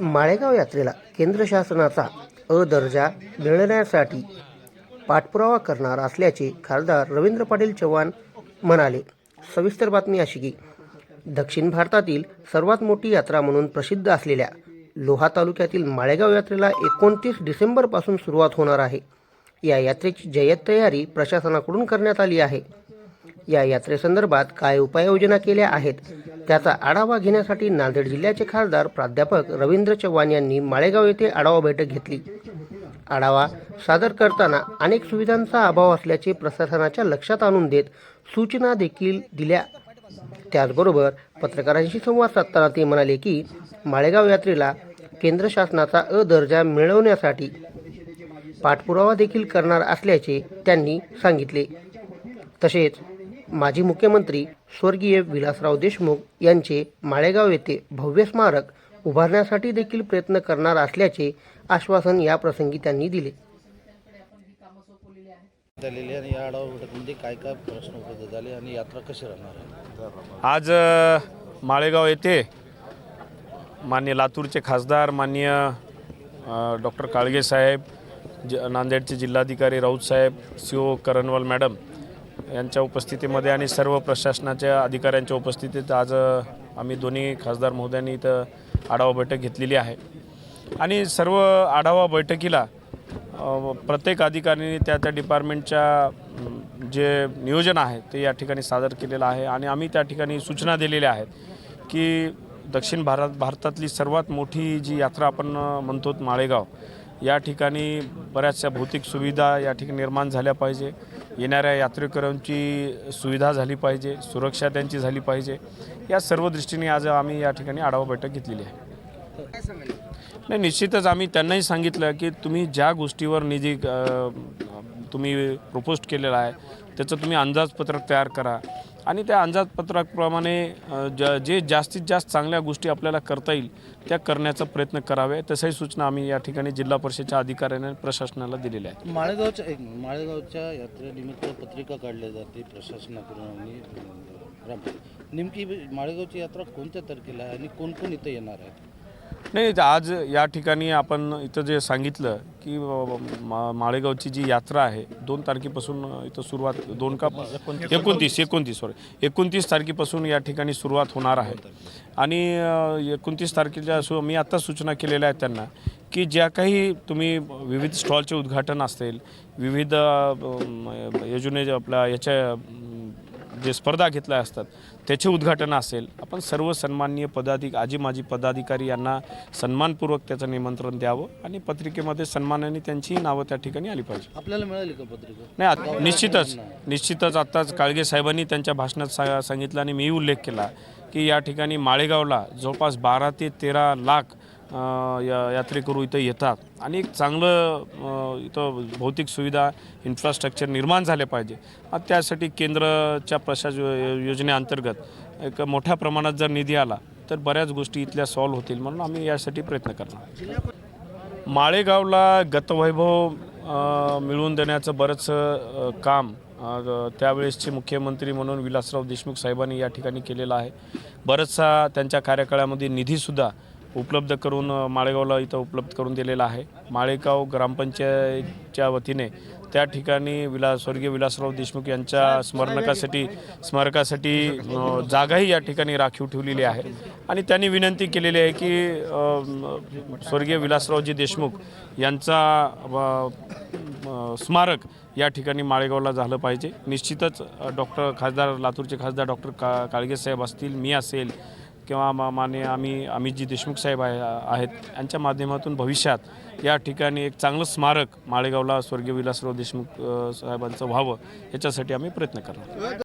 माळेगाव यात्रेला केंद्र शासनाचा अ दर्जा मिळण्यासाठी पाठपुरावा करणार असल्याचे खासदार रवींद्र पाटील चव्हाण म्हणाले. सविस्तर बातमी अशी की दक्षिण भारतातील सर्वात मोठी यात्रा म्हणून प्रसिद्ध असलेल्या लोहा तालुक्यातील माळेगाव यात्रेला एकोणतीस डिसेंबरपासून सुरुवात होणार आहे. या यात्रेची जय्यत तयारी प्रशासनाकडून करण्यात आली आहे. या यात्रेसंदर्भात काय उपाययोजना केल्या आहेत? त्याचा आढावा घेण्यासाठी नांदेड जिल्ह्याचे खासदार प्राध्यापक रवींद्र चव्हाण यांनी माळेगाव येथे आढावा बैठक घेतली. आढावा सादर करताना अनेक सुविधांचा अभाव असल्याचे प्रशासनाच्या लक्षात आणून देत सूचना देखील दिल्या. त्याचबरोबर पत्रकारांशी संवाद साधताना ते म्हणाले की माळेगाव यात्रेला केंद्र शासनाचा अ दर्जा मिळवण्यासाठी पाठपुरावा देखील करणार असल्याचे त्यांनी सांगितले. तसेच माजी मुख्यमंत्री स्वर्गीय विलासराव देशमुख यांचे माळेगाव येथे भव्य स्मारक उभारण्यासाठी देखील प्रयत्न करणार असल्याचे आश्वासन या प्रसंगी त्यांनी दिले. झालेली आणि या आढावा बैठकीमध्ये काय काय प्रश्न उपस्थित झाले आणि यात्रा कशी राहणार आहे? आज माळेगाव येथे मान्य लातूरचे खासदार मान्य डॉक्टर काळगे साहेब ज नांदेडचे जिल्हाधिकारी राऊत साहेब सी ओ करणवाल मॅडम यांच्या उपस्थितीमध्ये आणि सर्व प्रशासनाच्या अधिकाऱ्यांच्या उपस्थितीत आज आम्ही दोन्ही खासदार महोदयांनी इथं आढावा बैठक घेतलेली आहे. आणि सर्व आढावा बैठकीला प्रत्येक अधिकाऱ्यांनी त्या त्या डिपार्टमेंटच्या जे नियोजन आहे ते या ठिकाणी सादर केलेलं आहे आणि आम्ही त्या ठिकाणी सूचना दिलेल्या आहेत की दक्षिण भारत भारतातली सर्वात मोठी जी यात्रा आपण म्हणतो माळेगाव या ठिकाणी बऱ्याचशा भौतिक सुविधा या ठिकाणी निर्माण झाल्या पाहिजे. येणाऱ्या यात्रेकरूंची सुविधा झाली पाहिजे सुरक्षा त्यांची झाली पाहिजे. या सर्व दृष्टीने आज आम्ही या ठिकाणी आढावा बैठक घेतलेली आहे. नाही निश्चितच आम्ही त्यांनाही सांगितलं की तुम्ही ज्या गोष्टीवर निधी तुम्ही प्रपोस्ट केलेला आहे त्याचं तुम्ही अंदाजपत्रक तयार करा. आणि त्या अंदाजपत्रकाप्रमाणे ज जे जास्तीत जास्त चांगल्या गोष्टी आपल्याला करता येईल त्या करण्याचा प्रयत्न करावे. तशाही सूचना आम्ही या ठिकाणी जिल्हा परिषदेच्या अधिकाऱ्याने प्रशासनाला दिलेल्या आहेत. माळेगावच्या एक माळेगावच्या यात्रेनिमित्त पत्रिका काढल्या जाते प्रशासनाकडून आणि नेमकी माळेगावची यात्रा कोणत्या तारखेला आहे आणि कोण कोण इथं येणार आहे? नाही आज या ठिकाणी आपण इथं जे सांगितलं की मा माळेगावची जी यात्रा आहे दोन तारखेपासून इथं सुरुवात दोन का एकोणतीस. एकोणतीस सॉरी एकोणतीस तारखेपासून या ठिकाणी सुरुवात होणार आहे. आणि एकोणतीस तारखेच्या सु मी आत्ता सूचना केलेल्या आहेत त्यांना की ज्या काही तुम्ही विविध स्टॉलचे उद्घाटन असेल विविध योजने आपल्या याच्या जे स्पर्धा घेतल्या असतात त्याचे उद्घाटन असेल. आपण सर्व सन्माननीय पदाधिक आजी माजी पदाधिकारी यांना सन्मानपूर्वक त्याचं निमंत्रण द्यावं आणि पत्रिकेमध्ये सन्मानाने त्यांचीही नावं त्या ठिकाणी आली पाहिजे. आपल्याला मिळाली का पत्रिका? नाही आत- निश्चितच निश्चितच आत्ताच काळगे साहेबांनी त्यांच्या भाषणात सा सांगितलं आणि मीही उल्लेख केला की या ठिकाणी माळेगावला जवळपास बारा ते तेरा लाख या यात्रेकरू इथं येतात. आणि एक चांगलं इथं भौतिक सुविधा इन्फ्रास्ट्रक्चर निर्माण झाले पाहिजे. त्यासाठी केंद्राच्या प्रशास योजनेअंतर्गत एक मोठ्या प्रमाणात जर निधी आला तर बऱ्याच गोष्टी इथल्या सॉल्व्ह होतील म्हणून आम्ही यासाठी प्रयत्न करणार माळेगावला गतवैभव मिळवून देण्याचं बरंचसं काम त्यावेळेसचे मुख्यमंत्री म्हणून विलासराव देशमुख साहेबांनी या ठिकाणी केलेलं आहे. बरंचसा त्यांच्या कार्यकाळामध्ये निधीसुद्धा उपलब्ध करून माळेगावला इथं उपलब्ध करून दिलेला आहे. माळेगाव ग्रामपंचायतच्या वतीने त्या ठिकाणी विला स्वर्गीय विलासराव देशमुख यांच्या स्मरणकासाठी स्मारकासाठी जागाही या ठिकाणी राखीव ठेवलेली आहे. आणि त्यांनी विनंती केलेली आहे की स्वर्गीय विलासरावजी देशमुख यांचा स्मारक या ठिकाणी माळेगावला झालं पाहिजे. निश्चितच डॉक्टर खासदार लातूरचे खासदार डॉक्टर का काळगेसाहेब असतील मी असेल किंवा मा माने आम्ही अमितजी देशमुख साहेब आहे आहेत यांच्या माध्यमातून भविष्यात या ठिकाणी एक चांगलं स्मारक माळेगावला स्वर्गीय विलासराव देशमुख साहेबांचं व्हावं याच्यासाठी आम्ही प्रयत्न करणार.